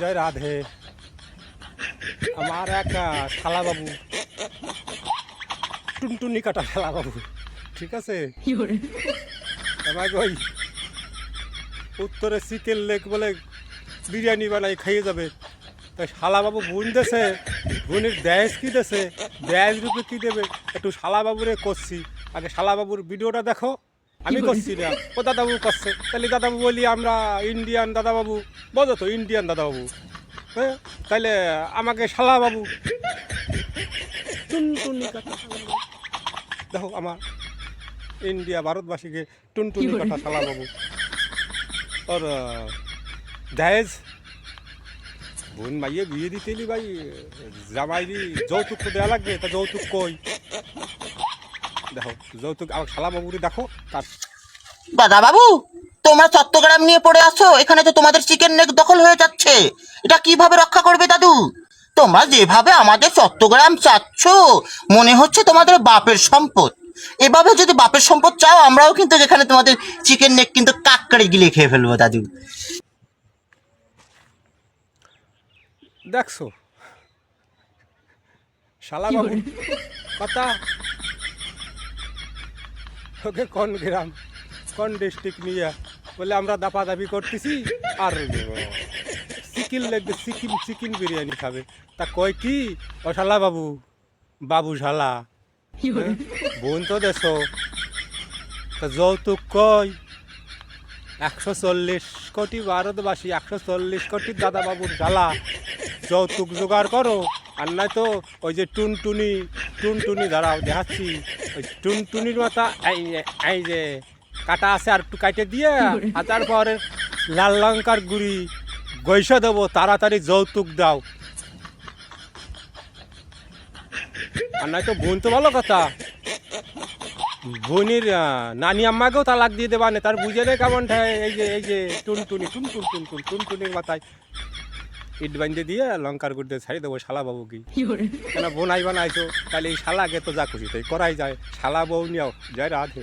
জয় রাধে। আমার এক খালাবাবু। টুনটুনি কাটা খালাবাবু। ঠিক আছে? আমাকে ওই উত্তরে শীতের লেক বলে বিরিয়ানি বানাই খাইয়ে যাবে। তাই শালাবাবু বুন দেশে বুনির দেশ কি দেশে দেশ রূপে কি দেবে? একটু শালাবাবুরে করছি। আগে শালাবাবুর ভিডিওটা দেখো। আমি করছি না। ও দাদাবাবু করছে। তাহলে দাদাবাবু বলি আমরা ইন্ডিয়ান দাদাবাবু। বোঝো তো ইন্ডিয়ান দাদাবাবু। হ্যাঁ? তাহলে আমাকে শালাবাবু। টুনটুনি কাটা শালাবাবু। দেখো আমার ইন্ডিয়া ভারতবাসীকে টুনটুনি? কাটা শালাবাবু। ওর আহ, দহেজ বোন মাইয়ে বিয়ে দিতে এলি ভাই জামাইলি যৌতুক তো দেওয়া লাগবে, তা যৌতুক কই? দেখো, যৌতুক, আমার শালাবাবুরে দেখো, তার দাদা বাবু, তোমরা চট্টগ্রাম নিয়ে পড়ে আসো এখানে তো তোমাদের চিকেন নেক দখল হয়ে যাচ্ছে। এটা কীভাবে রক্ষা করবে দাদু? তোমরা যেভাবে আমাদের চট্টগ্রাম চাচ্ছ, মনে হচ্ছে তোমাদের বাপের সম্পদ। এভাবে যদি বাপের সম্পদ চাও, আমরাও কিন্তু এখানে তোমাদের চিকেন নেক কিন্তু কাকড়ে গিলে খেয়ে ফেলব দাদু। দেখছ? শালাবাবু কথা? ওকে কোন গ্রাম কোন ডিস্ট্রিক্ট নিয়ে বলে আমরা দাপা দাবি করতেছি। আর চিকেন লাগবে চিকেন চিকেন বিরিয়ানি খাবে। তা কয় কি? ও শালা বাবু বাবু শালা। বোন তো দেশো তা যৌতুক কয়? একশো চল্লিশ কোটি ভারতবাসী একশো চল্লিশ কোটি দাদা বাবুর জ্বালা। যৌতুক জোগাড় করো, আর নয় তো ওই যে টুনটুনি টুনটুনি দাঁড়াও, দেখাচ্ছি। ওই টুনটুনির মাথা এই যে- কাটা আছে আর একটু কাটে দিয়ে, আর তারপরে লাল লঙ্কার গুড়ি গৈসা দেবো, তাড়াতাড়ি যৌতুক দাও। আর নয় তো বোন তো ভালো কথা। বোনের নানি আম্মাকেও তালাক দিয়ে দেবা না, তার বুঝে নেই কেমন এই যে এই যে টুনটুনি টুন টুন টুন টুন টুনটুনির মাথায়। ইট বান্ধে দিয়ে লঙ্কার গুড়তে দিয়ে ছাড়ি দেবো শালা বাবু কি? কেন বোনাই বানাইছো? তাহলে এই শালাকে তো যা খুশি তাই করাই যায়। শালা বউ নিয়াও জয় রাধে।